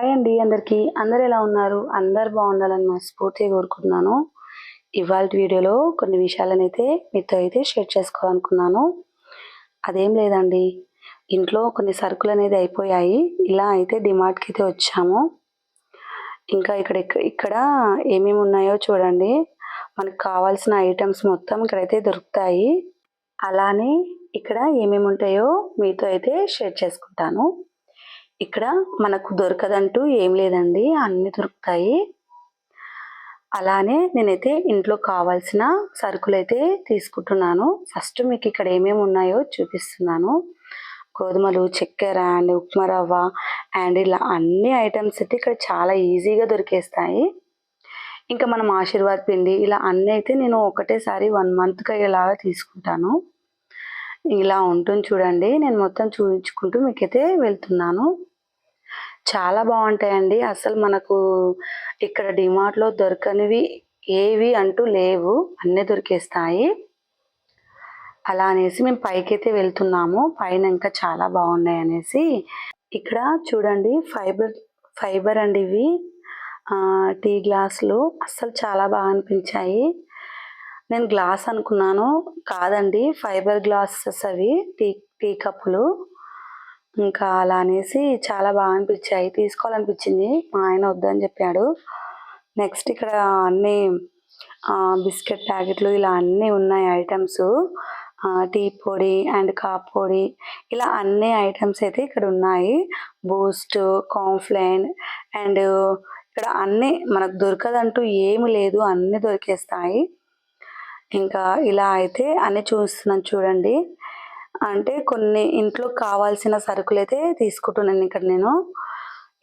Hi అండి అందరికీ. అందరు ఎలా ఉన్నారు? అందరు బాగుండాలని మనస్ఫూర్తిగా కోరుకుంటున్నాను. ఇవాళ వీడియోలో కొన్ని విషయాలను అయితే మీతో అయితే షేర్ చేసుకోవాలనుకున్నాను. అదేం లేదండి. ఇంట్లో కొన్ని సరుకులు అనేది అయిపోయాయి. ఇలా అయితే డిమార్ట్కి అయితే వచ్చాము. ఇంకా ఇక్కడ ఇక్కడ ఏమేమి ఉన్నాయో చూడండి. మనకు కావాల్సిన ఐటమ్స్ మొత్తం ఇక్కడైతే దొరుకుతాయి. అలానే ఇక్కడ ఏమేమి ఉంటాయో మీతో అయితే షేర్ చేసుకుంటాను. ఇక్కడ మనకు దొరకదంటూ ఏం లేదండి. అన్నీ దొరుకుతాయి. అలానే నేనైతే ఇంట్లో కావాల్సిన సరుకులు అయితే తీసుకుంటున్నాను. ఫస్ట్ మీకు ఇక్కడ ఏమేమి ఉన్నాయో చూపిస్తున్నాను. గోధుమలు చక్కెర అండ్ ఉప్మా రవ్వ అండ్ ఇలా అన్ని ఐటమ్స్ అయితే ఇక్కడ చాలా ఈజీగా దొరికేస్తాయి. ఇంకా మనం ఆశీర్వాద్ పిండి ఇలా అన్నీ అయితే నేను ఒకటేసారి వన్ మంత్కి ఇలాగా తీసుకుంటాను. ఇలా ఉంటుంది చూడండి. నేను మొత్తం చూపించుకుంటూ మీకైతే వెళ్తున్నాను. చాలా బాగుంటాయండి. అసలు మనకు ఇక్కడ డిమార్ట్లో దొరకనివి ఏవి అంటూ లేవు. అన్నీ దొరికేస్తాయి. అలా అనేసి మేము పైకైతే వెళ్తున్నాము. పైన ఇంకా చాలా బాగున్నాయి అనేసి. ఇక్కడ చూడండి ఫైబర్ ఫైబర్ అండి ఇవి. టీ గ్లాసులు అస్సలు చాలా బాగా అనిపించాయి. నేను గ్లాస్ అనుకున్నాను. కాదండి ఫైబర్ గ్లాసెస్ అవి టీ టీ కప్పులు. ఇంకా అలా అనేసి చాలా బాగా అనిపించాయి. తీసుకోవాలనిపించింది. మా ఆయన వద్దని చెప్పాడు. నెక్స్ట్ ఇక్కడ అన్ని బిస్కెట్ ప్యాకెట్లు ఇలా అన్నీ ఉన్నాయి ఐటమ్స్. టీ పొడి అండ్ కాప్ పొడి ఇలా అన్ని ఐటమ్స్ అయితే ఇక్కడ ఉన్నాయి. బూస్ట్ కాంఫ్లైన్ అండ్ ఇక్కడ అన్నీ మనకు దొరకదంటూ ఏమి లేదు. అన్నీ దొరికేస్తాయి. ఇంకా ఇలా అయితే అన్నీ చూస్తున్నాను చూడండి. అంటే కొన్ని ఇంట్లో కావాల్సిన సరుకులు అయితే తీసుకుంటున్నాను ఇక్కడ నేను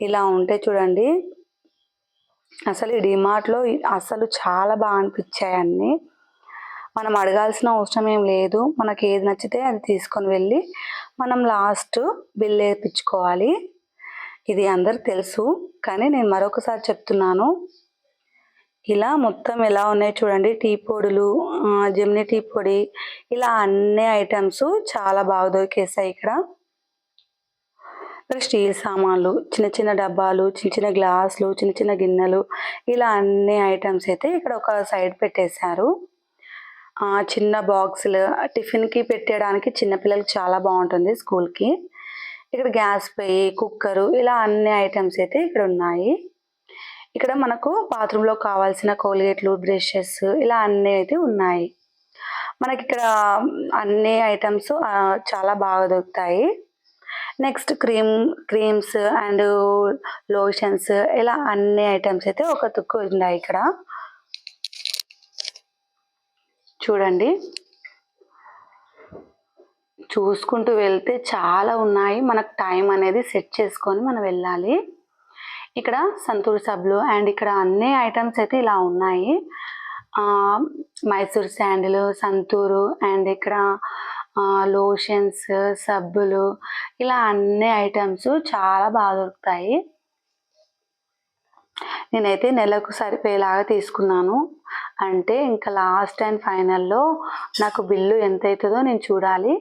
ఇలా ఉంటే చూడండి. అసలు ఈ డిమార్ట్లో అసలు చాలా బాగా అనిపించాయి అన్నీ. మనం అడగాల్సిన అవసరం ఏం లేదు. మనకి ఏది నచ్చితే అది తీసుకొని వెళ్ళి మనం లాస్ట్ బిల్ వేయించుకోవాలి. ఇది అందరికి తెలుసు. కానీ నేను మరొకసారి చెప్తున్నాను. ఇలా మొత్తం ఎలా ఉన్నాయి చూడండి. టీ పొడులు జెమిని టీ పొడి ఇలా అన్ని ఐటమ్స్ చాలా బాగా దొరికేస్తాయి ఇక్కడ. స్టీల్ సామాన్లు చిన్న చిన్న డబ్బాలు చిన్న చిన్న గ్లాసులు చిన్న చిన్న గిన్నెలు ఇలా అన్ని ఐటమ్స్ అయితే ఇక్కడ ఒక సైడ్ పెట్టేశారు. చిన్న బాక్సులు టిఫిన్కి పెట్టడానికి చిన్నపిల్లలకి చాలా బాగుంటుంది స్కూల్కి. ఇక్కడ గ్యాస్ పొయ్యి కుక్కరు ఇలా అన్ని ఐటమ్స్ అయితే ఇక్కడ ఉన్నాయి. ఇక్కడ మనకు బాత్రూంలో కావాల్సిన కోల్గేట్లు బ్రషెస్ ఇలా అన్నీ అయితే ఉన్నాయి. మనకి ఇక్కడ అన్ని ఐటమ్స్ చాలా బాగా దొరుకుతాయి. Next cream creams and lotions ఇలా అన్ని ఐటమ్స్ అయితే ఒక తుక్కు ఉన్నాయి ఇక్కడ. చూడండి. చూసుకుంటూ వెళ్తే చాలా ఉన్నాయి. మనకు టైం అనేది సెట్ చేసుకొని మనం వెళ్ళాలి. ఇక్కడ సంతూర్ సబ్బులు అండ్ ఇక్కడ అన్ని ఐటమ్స్ అయితే ఇలా ఉన్నాయి. మైసూర్ శాండిల్ సంతూరు అండ్ ఇక్కడ లోషన్స్ సబ్బులు ఇలా అన్ని ఐటమ్స్ చాలా బాగా దొరుకుతాయి. నేనైతే నెలకు సరిపోయేలాగా తీసుకున్నాను. అంటే ఇంకా లాస్ట్ అండ్ ఫైనల్లో నాకు బిల్లు ఎంత అవుతుందో నేను చూడాలి.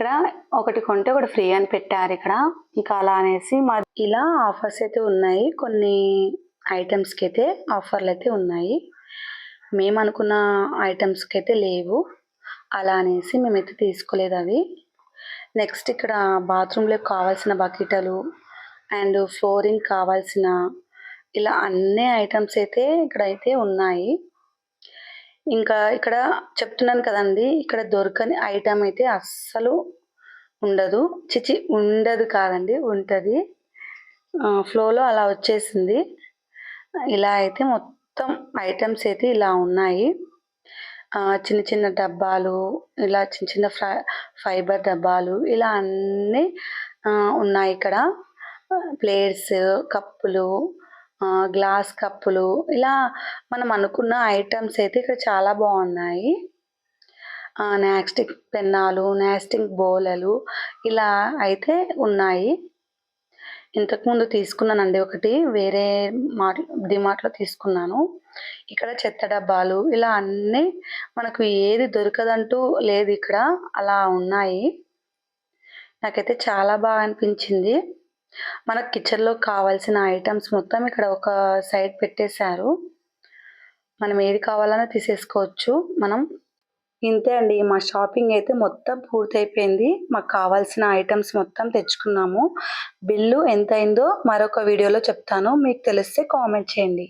ఇక్కడ ఒకటి కొంటే ఒకటి ఫ్రీ అని పెట్టారు ఇక్కడ. ఇంకా అలా అనేసి మా ఇలా ఆఫర్స్ అయితే ఉన్నాయి. కొన్ని ఐటమ్స్కి అయితే ఆఫర్లు అయితే ఉన్నాయి. మేము అనుకున్న ఐటమ్స్కి అయితే లేవు. అలా అనేసి మేమైతే తీసుకోలేదు అవి. నెక్స్ట్ ఇక్కడ బాత్రూంలో కావాల్సిన బకెటలు అండ్ ఫ్లోరింగ్ కావాల్సిన ఇలా అన్ని ఐటమ్స్ అయితే ఇక్కడైతే ఉన్నాయి. ఇంకా ఇక్కడ చెప్తున్నాను కదండి ఇక్కడ దొరకని ఐటమ్ అయితే అస్సలు ఉండదు. చిచి ఉండదు కాదండి ఉంటుంది. ఫ్లోలో అలా వచ్చేసింది. ఇలా అయితే మొత్తం ఐటమ్స్ అయితే ఇలా ఉన్నాయి. చిన్న చిన్న డబ్బాలు ఇలా చిన్న చిన్న ఫైబర్ డబ్బాలు ఇలా అన్నీ ఉన్నాయి ఇక్కడ. ప్లేట్స్ కప్పులు గ్లాస్ కప్పులు ఇలా మనం అనుకున్న ఐటమ్స్ అయితే ఇక్కడ చాలా బాగున్నాయి. నాస్టిక్ పెన్నాలు నాస్టిక్ బౌలలు ఇలా అయితే ఉన్నాయి. ఇంతకుముందు తీసుకున్నానండి ఒకటి వేరే మార్ట్ డిమార్ట్లో తీసుకున్నాను. ఇక్కడ చెత్త డబ్బాలు ఇలా అన్నీ మనకు ఏది దొరకదంటూ లేదు ఇక్కడ అలా ఉన్నాయి. నాకైతే చాలా బాగా అనిపించింది. మనకు కిచెన్లో కావాల్సిన ఐటమ్స్ మొత్తం ఇక్కడ ఒక సైడ్ పెట్టేశారు. మనం ఏది కావాలన్నా తీసేసుకోవచ్చు. మనం ఇంతే అండి మా షాపింగ్ అయితే మొత్తం పూర్తయిపోయింది. మాకు కావాల్సిన ఐటమ్స్ మొత్తం తెచ్చుకున్నాము. బిల్లు ఎంత అయిందో మరొక వీడియోలో చెప్తాను. మీకు తెలిస్తే కామెంట్ చేయండి.